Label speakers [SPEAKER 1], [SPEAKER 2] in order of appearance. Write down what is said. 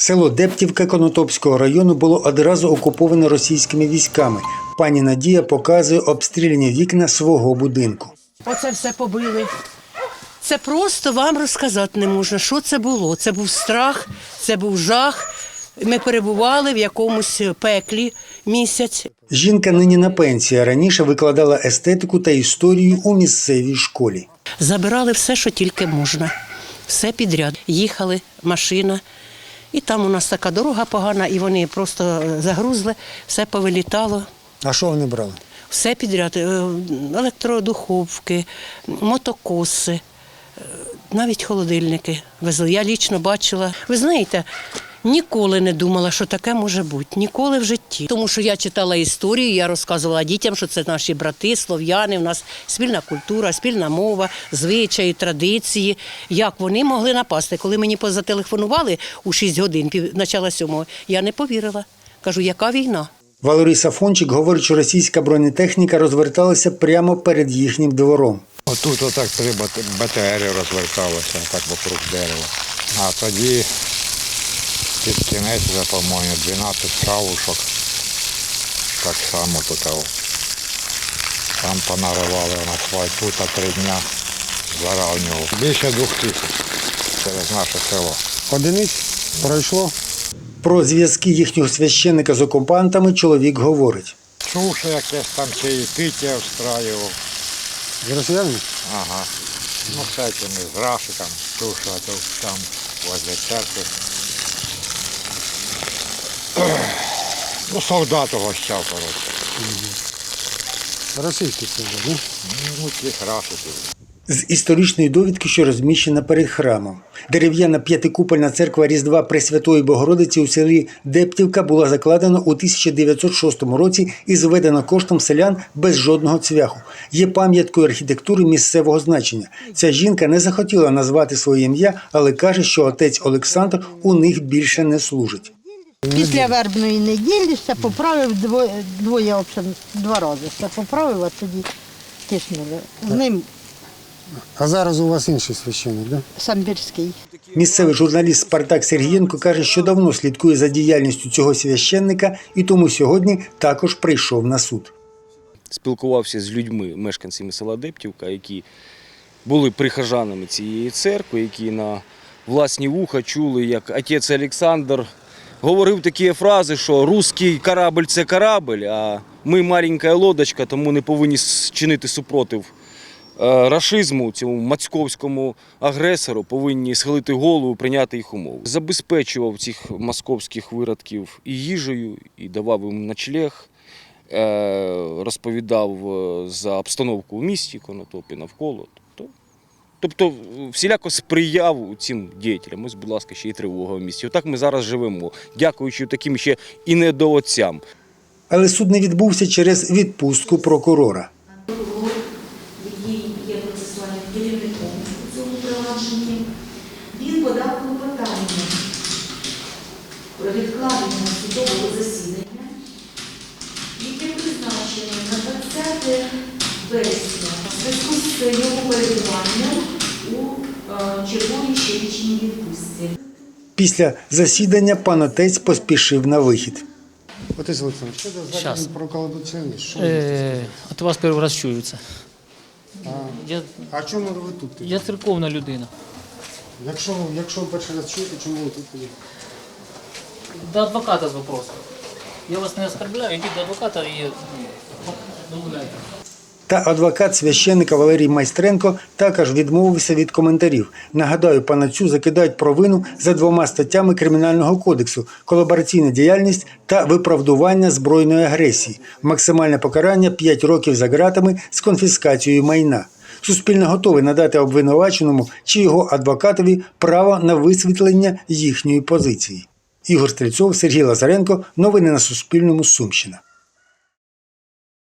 [SPEAKER 1] Село Дептівка Конотопського району було одразу окуповане російськими військами. Пані Надія показує обстріляні вікна свого будинку.
[SPEAKER 2] Оце все побили. Це просто вам розказати не можна, що це було. Це був страх, це був жах. Ми перебували в якомусь пеклі місяць.
[SPEAKER 1] Жінка нині на пенсії, а раніше викладала естетику та історію у місцевій школі.
[SPEAKER 2] Забирали все, що тільки можна. Все підряд. Їхали, машина. І там у нас така дорога погана, і вони просто е, загрузли, все повилітало.
[SPEAKER 1] А що вони брали?
[SPEAKER 2] Все підряд, е, електродуховки, мотокоси, е, навіть холодильники везли. Я лічно бачила. Ви знаєте, ніколи не думала, що таке може бути. Ніколи в житті. Тому що я читала історію, я розказувала дітям, що це наші брати, слов'яни, у нас спільна культура, спільна мова, звичаї, традиції. Як вони могли напасти? Коли мені позателефонували у 6 годин, пів начала сьомого, я не повірила. Кажу, яка війна?
[SPEAKER 1] Валерій Фончик говорить, що російська бронетехніка розверталася прямо перед їхнім двором.
[SPEAKER 3] Отут отак три бат- БТРи розверталися, так вокруг дерева. А тоді під кінець вже, по-моєму, 12 шавушок. Так само тут. Там понаривали на асфальт, тут а три дня заравнював. Більше двох тисяч через наше село.
[SPEAKER 1] Одиниць пройшло. Про зв'язки їхнього священника з окупантами чоловік говорить.
[SPEAKER 3] Чув, що якесь там ще і пиття встраював.
[SPEAKER 1] З росіянами?
[SPEAKER 3] Ага. Ну, этими, з Рашиком. Чув, що там возле церкви. Ну, солдат угощав, коротше.
[SPEAKER 1] Російські солдати.
[SPEAKER 3] Ну, тих Рашиків.
[SPEAKER 1] З історичної довідки, що розміщена перед храмом. Дерев'яна п'ятикупольна церква Різдва Пресвятої Богородиці у селі Дептівка була закладена у 1906 році і зведена коштом селян без жодного цвяху. Є пам'яткою архітектури місцевого значення. Ця жінка не захотіла назвати своє ім'я, але каже, що отець Олександр у них більше не служить.
[SPEAKER 4] Після вербної неділі все поправив двоє, двоє общем, два рази. Все поправив, а тоді тиснули. З ним
[SPEAKER 5] А зараз у вас інший священник, да?
[SPEAKER 4] самбірський.
[SPEAKER 1] Місцевий журналіст Спартак Сергієнко каже, що давно слідкує за діяльністю цього священника і тому сьогодні також прийшов на суд.
[SPEAKER 6] спілкувався з людьми, мешканцями села Дептівка, які були прихожанами цієї церкви, які на власні вуха чули, як отець Олександр говорив такі фрази, що русський корабль це корабль, а ми маленька лодочка, тому не повинні чинити супротив е, рашизму, цьому мацьковському агресору, повинні схилити голову, прийняти їх умови. Забезпечував цих московських виродків і їжею, і давав їм ночлег е, розповідав е, за обстановку у місті Конотопі навколо. Тобто, всіляко сприяв цим діятелям. Ось, будь ласка, ще й тривога в місті. Отак ми зараз живемо, дякуючи таким ще і недоотцям.
[SPEAKER 1] Але суд не відбувся через відпустку прокурора.
[SPEAKER 7] який є процесуальним керівником у цьому провадженні, він подав клопотання про відкладення судового засідання, яке призначене на 20 вересня в зв'язку з його перебуванням у е, черговій щорічній відпустці.
[SPEAKER 1] Після засідання пан отець поспішив на вихід.
[SPEAKER 5] Отець Олександр, що це
[SPEAKER 8] Щас.
[SPEAKER 5] про ви
[SPEAKER 8] Е, от вас перший раз чую це. Я,
[SPEAKER 5] А чому ви тут?
[SPEAKER 8] я церковна людина.
[SPEAKER 5] Якщо, якщо ви перший раз чуєте, чому ви тут тоді?
[SPEAKER 8] До адвоката з вопросом. Я вас не оскорбляю, йдіть до адвоката і ну, домовляйте.
[SPEAKER 1] Та адвокат священника Валерій Майстренко також відмовився від коментарів. Нагадаю, панацю закидають провину за двома статтями Кримінального кодексу: колабораційна діяльність та виправдування збройної агресії. Максимальне покарання 5 років за ґратами з конфіскацією майна. Суспільне готове надати обвинуваченому чи його адвокатові право на висвітлення їхньої позиції. Ігор Стрільцов, Сергій Лазаренко. Новини на Суспільному. Сумщина.